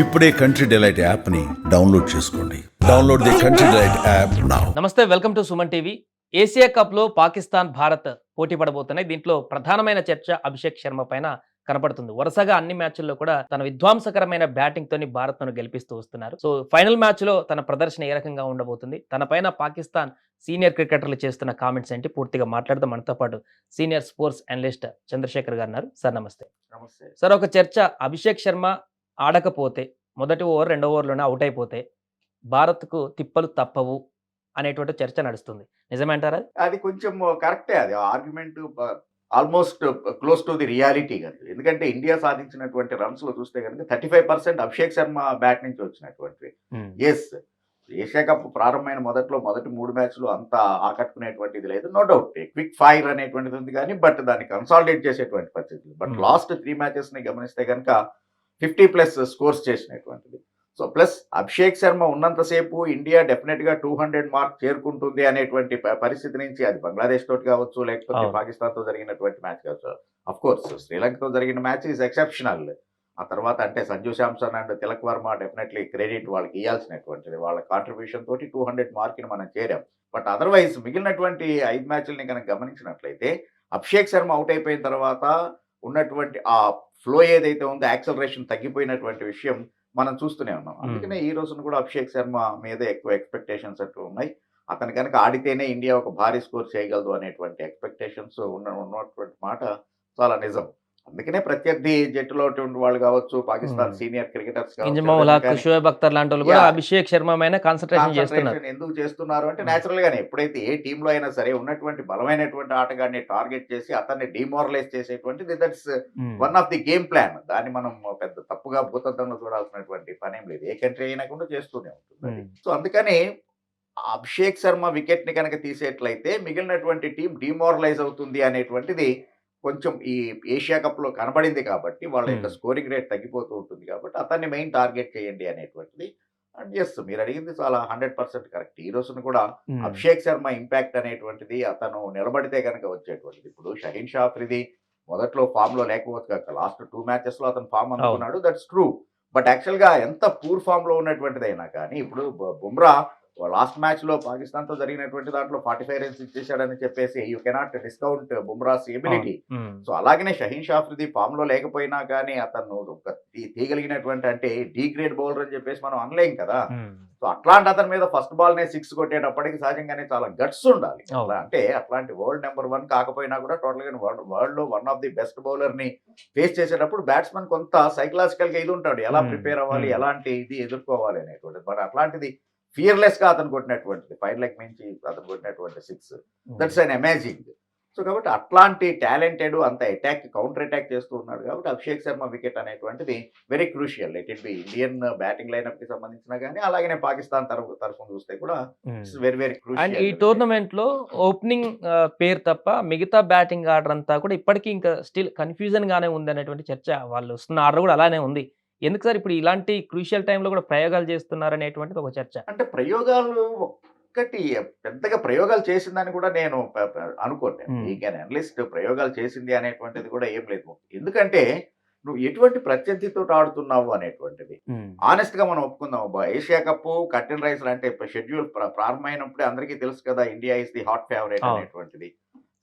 ఇప్పుడే country delight యాప్ని download చేసుకోండి. Download the country delight app now నమస్తే welcome to Suman TV. Asia కప్లో పాకిస్తాన్ భారత్ పోటీ పడబోతున్నాయి. దీంట్లో ప్రధానమైన చర్చ అభిషేక్ శర్మ పైన కనపడుతుంది. వరుసగా అన్ని మ్యాచ్ల్లో కూడా తన విధ్వంసకరమైన బ్యాటింగ్ తోని భారత్ను గెలిపిస్తూ వస్తున్నారు. సో ఫైనల్ మ్యాచ్లో తన ప్రదర్శన ఏ రకంగా ఉండబోతుంది? తన పైన పాకిస్తాన్ సీనియర్ క్రికెటర్లు చేస్తున్న కామెంట్స్ ఏంటి? పూర్తిగా మాట్లాడదాం. మనతో పాటు సీనియర్ స్పోర్ట్స్ అనలిస్ట్ చంద్రశేఖర్ గారు ఉన్నారు. సార్ నమస్తే. నమస్తే. సార్ ఒక చర్చ. అభిషేక్ శర్మ ఆడకపోతే మొదటి ఓవర్ రెండో ఓవర్లోనే అవుట్ అయిపోతే భారత్కు తిప్పలు తప్పవు అనేటువంటి చర్చ నడుస్తుంది. నిజమేంటారా? అది కొంచెం కరెక్టే అది. Argument almost close to the reality కనుక ఎందుకంటే ఇండియా సాధించినటువంటి రన్స్లో చూస్తే కనుక thirty five percent Abhishek Sharma bat నుంచి వచ్చినటువంటివి. ఎస్ ఏషియా కప్ ప్రారంభమైన మొదట్లో మొదటి మూడు మ్యాచ్లు అంత ఆకట్టుకునేటువంటిది లేదు. నో డౌట్ క్విక్ ఫైర్ అనేటువంటిది ఉంది కానీ బట్ దాన్ని కన్సాలిడేట్ చేసేటువంటి పరిస్థితి. బట్. లాస్ట్ త్రీ మ్యాచెస్ని గమనిస్తే కనుక ఫిఫ్టీ ప్లస్ స్కోర్స్ చేసినటువంటిది. సో ప్లస్ అభిషేక్ శర్మ ఉన్నంతసేపు ఇండియా డెఫినెట్గా టూ హండ్రెడ్ మార్క్ చేరుకుంటుంది అనేటువంటి పరిస్థితి నుంచి అది బంగ్లాదేశ్ తోటి కావచ్చు లేకపోతే అవును. పాకిస్తాన్తో జరిగినటువంటి మ్యాచ్ కావచ్చు. అఫ్ కోర్స్ శ్రీలంకతో జరిగిన మ్యాచ్ ఈజ్ ఎక్సెప్షనల్ ఆ తర్వాత అంటే Sanju Samson and Tilak Varma definitely credit వాళ్ళకి ఇవ్వాల్సినటువంటిది వాళ్ళ కాంట్రిబ్యూషన్ తోటి టూ హండ్రెడ్ మార్క్ని మనం చేరాం. బట్ అదర్వైజ్ మిగిలినటువంటి ఐదు మ్యాచ్లని కనుక గమనించినట్లయితే అభిషేక్ శర్మ అవుట్ అయిపోయిన తర్వాత ఉన్నటువంటి ఆ ఫ్లో ఏదైతే ఉందో యాక్సలరేషన్ తగ్గిపోయినటువంటి విషయం మనం చూస్తూనే ఉన్నాం. అందుకనే ఈ రోజున కూడా అభిషేక్ శర్మ మీద ఎక్కువ ఎక్స్పెక్టేషన్స్ అట్టు ఉన్నాయి. అతను కనుక ఆడితేనే ఇండియా ఒక భారీ స్కోర్ చేయగలదు అనేటువంటి ఎక్స్పెక్టేషన్స్ ఉన్న ఉన్నటువంటి మాట చాలా నిజం. అందుకనే ప్రత్యర్థి జట్టులో వాళ్ళు కావచ్చు పాకిస్తాన్. సీనియర్ క్రికెటర్స్ ఇంజమౌలాక్ షోయబ్ అఖ్తర్ లాంటి వాళ్ళు కూడా. అభిషేక్ శర్మ కాన్సన్ట్రేషన్ చేస్తున్నారు ఎందుకు చేస్తున్నారు అంటే. నేచురల్ గానే ఎప్పుడైతే ఏ టీమ్లో అయినా సరే ఉన్నటువంటి బలమైనటువంటి ఆటగాడిని టార్గెట్ చేసి అతన్ని డిమోరలైజ్ చేసేటువంటిది that's. One of the game plan దాన్ని మనం పెద్ద తప్పుగా భూతత్వంలో చూడాల్సినటువంటి పని ఏం లేదు ఏ కంట్రీ అయినా కూడా చేస్తూనే ఉంటుంది. సో అందుకని అభిషేక్ శర్మ వికెట్ని కనుక తీసేట్లయితే మిగిలినటువంటి టీం డిమోరలైజ్ అవుతుంది అనేటువంటిది కొంచెం ఈ ఏషియా కప్లో కనబడింది కాబట్టి వాళ్ళ యొక్క. స్కోరింగ్ రేట్ తగ్గిపోతూ ఉంటుంది కాబట్టి అతన్ని మెయిన్ టార్గెట్ చేయండి అనేటువంటిది. అండ్ ఎస్ మీరు అడిగింది చాలా హండ్రెడ్ పర్సెంట్ కరెక్ట్. ఈ రోజున కూడా. అభిషేక్ శర్మ ఇంపాక్ట్ అనేటువంటిది అతను నిలబడితే కనుక వచ్చేటువంటిది. ఇప్పుడు షహీన్ షా అఫ్రిది మొదట్లో ఫామ్లో లేకపోవచ్చు కాక లాస్ట్ టూ మ్యాచెస్లో అతను ఫామ్ అందుకున్నాడు. దట్స్ ట్రూ బట్ యాక్చువల్గా ఎంత పూర్ ఫామ్లో ఉన్నటువంటిదైనా కానీ ఇప్పుడు బుమ్రా లాస్ట్ మ్యాచ్లో పాకిస్తాన్తో జరిగినటువంటి దాంట్లో ఫార్టీ ఫైవ్ రన్స్ ఇచ్చేసాడని చెప్పేసి you cannot discount Bumrah's ability. So అలాగనే షహీన్ షాఫ్రిది ఫామ్లో లేకపోయినా కానీ అతను తీయగలిగినటువంటి అంటే డీ గ్రేడ్ బౌలర్ అని చెప్పేసి మనం అనలేం కదా. సో అట్లాంటి అతని మీద ఫస్ట్ బాల్ నే సిక్స్ కొట్టేటప్పటికి సహజంగానే చాలా గట్స్ ఉండాలి అంటే అట్లాంటి వరల్డ్ నెంబర్ వన్ కాకపోయినా కూడా టోటల్గా వరల్డ్లో వన్ ఆఫ్ ది బెస్ట్ బౌలర్ని ఫేస్ చేసేటప్పుడు బ్యాట్స్మెన్ కొంత సైకలాజికల్గా ఇది ఉంటాడు ఎలా. ప్రిపేర్ అవ్వాలి. ఎలాంటి ఇది ఎదుర్కోవాలి అనేటువంటిది బట్ అట్లాంటిది ఫియర్లెస్గా అతను కొట్టినటువంటిది. ఫైవ్ లెక్ మించి అతను కొట్టినటువంటి six that's an amazing so కాబట్టి అట్లాంటి టాలెంటెడ్ అంత అటాక్ కౌంటర్ అటాక్ చేస్తూ ఉన్నాడు కాబట్టి అభిషేక్ శర్మ వికెట్ అనేటువంటిది very crucial it it be Indian batting లైనప్కి సంబంధించిన కానీ అలాగనే పాకిస్తాన్ తరఫు తరఫున చూస్తే కూడా వెరీ వెరీ అండ్ ఈ క్రూషియల్ టోర్నమెంట్లో ఓపెనింగ్ పేరు తప్ప మిగతా బ్యాటింగ్ ఆర్డర్ అంతా కూడా ఇప్పటికీ ఇంకా స్టిల్ కన్ఫ్యూజన్ గానే ఉంది అనేటువంటి చర్చ వాళ్ళు వస్తున్న ఆర్డర్ కూడా అలానే ఉంది. ఎందుకు సార్ ఇప్పుడు ఇలాంటి క్రూషియల్ టైంలో కూడా ప్రయోగాలు చేస్తున్నారు అనేటువంటిది ఒక చర్చ. అంటే ప్రయోగాలు ఒక్కటి పెద్దగా ప్రయోగాలు చేసిందని కూడా నేను Hmm. ఈ అనలిస్ట్ ప్రయోగాలు చేసింది అనేటువంటిది కూడా ఏం లేదు. ఎందుకంటే నువ్వు ఎటువంటి ప్రత్యర్థితో ఆడుతున్నావు అనేటువంటిది. ఆనెస్ట్గా మనం ఒప్పుకుందాం అబ్బా. ఏషియా కప్ కర్టెన్ రైస్ అంటే షెడ్యూల్ ప్రారంభమైనప్పుడే అందరికీ తెలుసు కదా India is the hot favourite. అనేటువంటిది.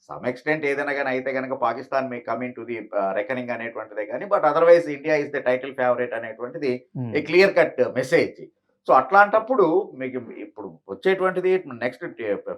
సమ్ ఎక్స్టెంట్ ఏదైనా కానీ అయితే కనుక Pakistan me coming to the reckoning అనేటువంటిదే కానీ but otherwise India is the title favourite అనేటువంటిది a clear cut message so అట్లాంటప్పుడు మీకు ఇప్పుడు వచ్చేటువంటిది నెక్స్ట్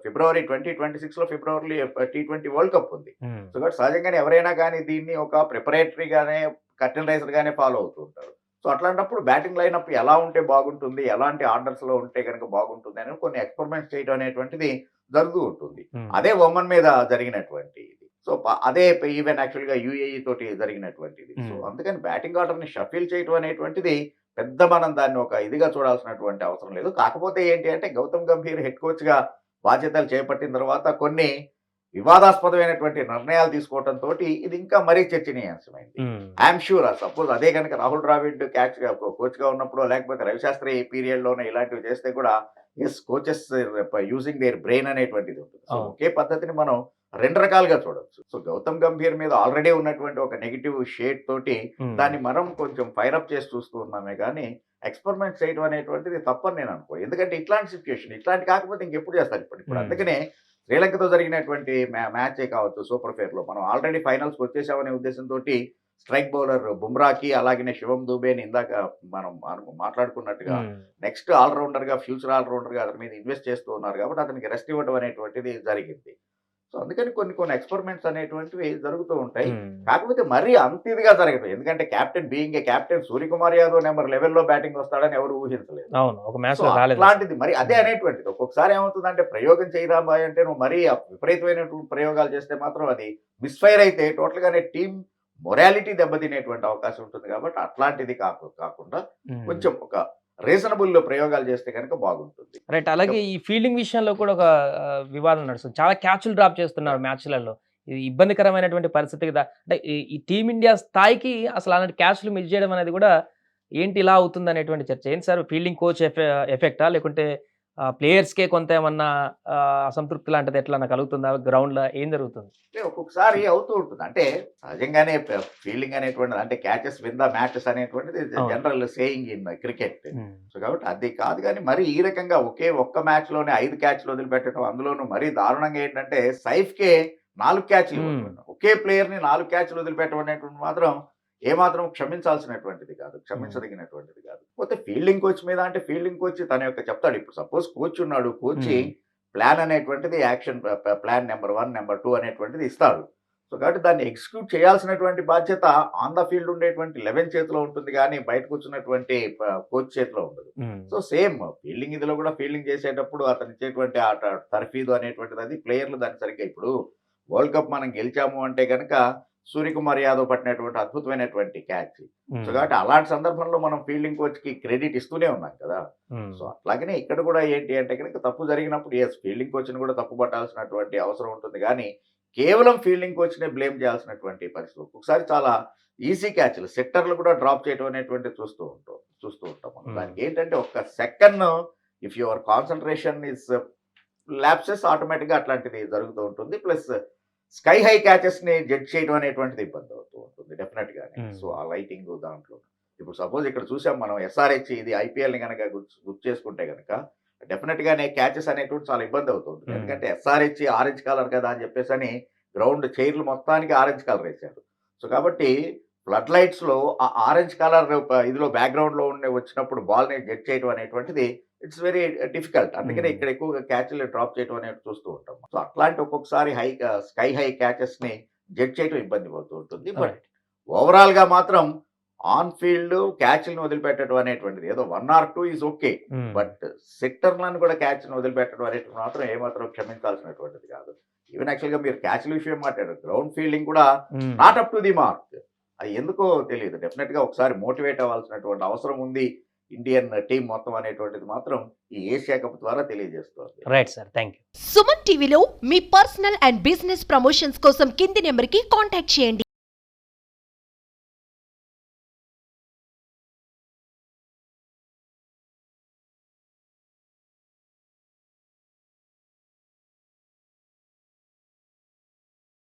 ఫిబ్రవరి ట్వంటీ ట్వంటీ సిక్స్లో ఫిబ్రవరి టీ ట్వంటీ వరల్డ్ కప్ ఉంది. సో కాబట్టి సహజంగానే ఎవరైనా కానీ దీన్ని ఒక ప్రిపరేటరీగానే కర్టెన్ రైజర్ గానే ఫాలో అవుతూ ఉంటారు. సో అట్లాంటప్పుడు బ్యాటింగ్ లైనప్ ఎలా ఉంటే బాగుంటుంది? ఎలాంటి ఆర్డర్స్లో ఉంటే కనుక బాగుంటుంది? అని కొన్ని ఎక్స్పెరిమెంట్స్ చేయడం అనేటువంటిది జరుగుతూ ఉంటుంది. అదే ఒమన్ మీద జరిగినటువంటి ఇది. సో అదే ఈవెన్ యాక్చువల్గా యూఏఈ తోటి జరిగినటువంటిది. సో. అందుకని బ్యాటింగ్ ఆర్డర్ని షఫిల్ చేయడం అనేటువంటిది పెద్ద మనం దాన్ని ఒక ఇదిగా చూడాల్సినటువంటి అవసరం లేదు. కాకపోతే ఏంటి అంటే గౌతమ్ గంభీర్ హెడ్ కోచ్గా బాధ్యతలు చేపట్టిన తర్వాత కొన్ని వివాదాస్పదమైనటువంటి నిర్ణయాలు తీసుకోవడం తోటి ఇది ఇంకా మరీ చర్చనీయాంశమైంది. ఐఎమ్ షూర్ సపోజ్ అదే కనుక రాహుల్ ద్రావిడ్ క్యాచ్ కోచ్గా ఉన్నప్పుడు లేకపోతే రవిశాస్త్రి పీరియడ్లోనే ఇలాంటివి చేస్తే కూడా yes coaches using their brain అనేటువంటిది ఉంటుంది. ఒకే పద్ధతిని మనం రెండు రకాలుగా చూడొచ్చు సో గౌతమ్ గంభీర్ మీద ఆల్రెడీ ఉన్నటువంటి ఒక నెగిటివ్ షేడ్ తోటి. దాన్ని మనం కొంచెం ఫైరప్ చేసి చూస్తూ ఉన్నామే కానీ ఎక్స్పెరిమెంట్ చేయడం అనేటువంటిది తప్పని నేను అనుకో ఎందుకంటే ఇట్లాంటి సిచ్యుయేషన్ ఇట్లాంటి కాకపోతే ఇంకెప్పుడు చేస్తారు ఇప్పుడు ఇప్పుడు. అందుకనే శ్రీలంకతో జరిగినటువంటి మ్యా మ్యాచే కావచ్చు సూపర్ ఫేర్లో మనం ఆల్రెడీ ఫైనల్స్కి వచ్చేసామనే ఉద్దేశంతో స్ట్రైక్ బౌలర్ బుమ్రాకి అలాగనే శివం దూబేని ఇందాక మనం మాట్లాడుకున్నట్టుగా. నెక్స్ట్ ఆల్రౌండర్గా ఫ్యూచర్ ఆల్రౌండర్గా అతని మీద ఇన్వెస్ట్ చేస్తూ ఉన్నారు కాబట్టి అతనికి రెస్ట్ ఇవ్వడం అనేటువంటిది జరిగింది. సో అందుకని కొన్ని కొన్ని ఎక్స్పెరిమెంట్స్ అనేటువంటివి జరుగుతూ ఉంటాయి. కాకపోతే మరీ అంత ఇదిగా జరగదు. ఎందుకంటే captain being a captain Suryakumar Yadav number లెవెల్లో బ్యాటింగ్ వస్తాడని ఎవరు ఊహించలేదు. అట్లాంటిది మరి అదే అనేటువంటిది. ఒక్కొక్కసారి ఏమవుతుందంటే ప్రయోగం చేయరా బాయ్ అంటే నువ్వు మరీ విపరీతమైనటువంటి ప్రయోగాలు చేస్తే మాత్రం అది మిస్ఫైర్ అయితే టోటల్ గానే టీం మొరాలిటీ దెబ్బతినేటువంటి అవకాశం ఉంటుంది కాబట్టి అట్లాంటిది కాకు కాకుండా. కొంచెం ఒక రీజనబుల్ ప్రయోగాలు చేస్తే కనుక బాగుంటుంది. రైట్. అలాగే ఈ ఫీల్డింగ్ విషయంలో కూడా ఒక వివాదం నడుస్తుంది. చాలా క్యాచ్లు డ్రాప్ చేస్తున్నారు మ్యాచ్లలో ఇది ఇబ్బందికరమైనటువంటి పరిస్థితి కదా. అంటే ఈ- ఈ టీమిండియా స్థాయికి అసలు అలాంటి క్యాచ్లు మిస్ చేయడం అనేది కూడా ఏంటి ఇలా అవుతుంది అనేటువంటి చర్చ. ఏంటి సార్? ఫీల్డింగ్ కోచ్ ఎఫెక్టా లేకుంటే ప్లేయర్స్కే కొంత ఏమన్నా అసంతృప్తి లాంటిది ఎట్లా కలుగుతుందా? గ్రౌండ్లో ఏం జరుగుతుంది? ఒక్కొక్కసారి అవుతూ ఉంటుంది. అంటే సహజంగానే ఫీల్డింగ్ అనేటువంటిది అంటే క్యాచెస్ విన్ ద మ్యాచెస్ అనేటువంటిది. General saying in cricket. So కాబట్టి అది కాదు కానీ మరి ఈ రకంగా ఒకే ఒక్క మ్యాచ్లోనే ఐదు క్యాచ్లు వదిలిపెట్టడం అందులోనూ మరీ దారుణంగా ఏంటంటే సైఫ్ కే నాలుగు క్యాచ్లు. ఒకే ప్లేయర్ని నాలుగు క్యాచ్లు వదిలిపెట్టడం అనేటువంటి మాత్రం ఏమాత్రం క్షమించాల్సినటువంటిది కాదు క్షమించదగినటువంటిది పోతే ఫీల్డింగ్ కోచ్ మీద అంటే ఫీల్డింగ్ కోచ్ తన యొక్క చెప్తాడు. ఇప్పుడు సపోజ్ కోచ్ ఉన్నాడు కోచ్. ప్లాన్ అనేటువంటిది action plan number one number two అనేటువంటిది ఇస్తాడు. సో కాబట్టి దాన్ని ఎగ్జిక్యూట్ చేయాల్సినటువంటి బాధ్యత ఆన్ ద ఫీల్డ్ ఉండేటువంటి లెవెన్ చేతిలో ఉంటుంది కానీ బయట కూర్చున్నటువంటి కోచ్ చేతిలో ఉండదు. సో సేమ్ ఫీల్డింగ్ ఇదిలో కూడా ఫీల్డింగ్ చేసేటప్పుడు అతను ఇచ్చేటువంటి ఆ ట- తర్ఫీదు అనేటువంటిది అది ప్లేయర్లు దాన్ని సరిగ్గా ఇప్పుడు వరల్డ్ కప్ మనం గెలిచాము అంటే కనుక సూర్యకుమార్ యాదవ్ పట్టినటువంటి అద్భుతమైనటువంటి క్యాచ్ సో కాబట్టి అలాంటి సందర్భంలో మనం ఫీల్డింగ్ కోచ్కి క్రెడిట్ ఇస్తూనే ఉన్నాం కదా. సో అట్లాగనే ఇక్కడ కూడా ఏంటి అంటే కనుక తప్పు జరిగినప్పుడు ఎస్ ఫీల్డింగ్ కోచ్ని కూడా తప్పు పట్టాల్సినటువంటి అవసరం ఉంటుంది కానీ కేవలం ఫీల్డింగ్ కోచ్నే బ్లేమ్ చేయాల్సినటువంటి పరిస్థితి ఒక్కొక్కసారి చాలా ఈజీ క్యాచ్లు సెక్టర్లు కూడా డ్రాప్ చేయడం అనేటువంటి చూస్తూ ఉంటాం చూస్తూ ఉంటాం మనం. దానికి ఏంటంటే ఒక్క second if your concentration is lapses ఆటోమేటిక్గా అట్లాంటిది జరుగుతూ ఉంటుంది. ప్లస్ స్కై హై క్యాచెస్ని జడ్జ్ చేయడం అనేటువంటిది ఇబ్బంది అవుతూ ఉంటుంది డెఫినెట్ గానే Hmm. సో ఆ లైటింగ్ దాంట్లో ఇప్పుడు సపోజ్ ఇక్కడ చూసాం మనం ఎస్ఆర్హెచ్ ఇది ఐపీఎల్ని కనుక గుర్తు చేసుకుంటే కనుక డెఫినెట్ గానే క్యాచెస్ అనేటువంటి చాలా ఇబ్బంది అవుతుంది Hmm. ఎందుకంటే ఎస్ఆర్హెచ్ ఆరెంజ్ కలర్ కదా అని చెప్పేసి అని గ్రౌండ్ చైర్లు మొత్తానికి ఆరెంజ్ కలర్ వేశారు సో కాబట్టి ఫ్లడ్ లైట్స్లో ఆ ఆరెంజ్ కలర్ ఇదిలో బ్యాక్గ్రౌండ్లో ఉండే వచ్చినప్పుడు బాల్ని జడ్జ్ చేయడం అనేటువంటిది ఇట్స్ వెరీ డిఫికల్ట్. అందుకనే. ఇక్కడ ఎక్కువగా క్యాచ్లు డ్రాప్ చేయడం అనేది చూస్తూ ఉంటాం. సో అట్లాంటి ఒక్కొక్కసారి హై స్కై హై క్యాచెస్ని జడ్జ్ చేయడం ఇబ్బంది అవుతూ ఉంటుంది. బట్ ఓవరాల్గా మాత్రం ఆన్ ఫీల్డ్ క్యాచ్లను వదిలిపెట్టడం అనేటువంటిది. ఏదో one or two is okay. But సెక్టర్లను కూడా క్యాచ్ను వదిలిపెట్టడం అనేటువంటి మాత్రం ఏమాత్రం క్షమించాల్సినటువంటిది కాదు. ఈవెన్ యాక్చువల్గా మీరు క్యాచ్ల విషయం మాట్లాడారు. గ్రౌండ్ ఫీల్డింగ్ కూడా not up to the mark. అది ఎందుకో తెలియదు. డెఫినెట్గా ఒకసారి మోటివేట్ అవ్వాల్సినటువంటి అవసరం ఉంది. ఇండియన్ టీం మొత్తం అనేటువంటిది మాత్రం ఈ ఏషియా కప్ ద్వారా తెలియజేస్తుంది. Right sir thank you. Suman టీవీలో మీ పర్సనల్ అండ్ బిజినెస్ ప్రమోషన్స్ కోసం కింది నెంబర్కి కాంటాక్ట్ చేయండి.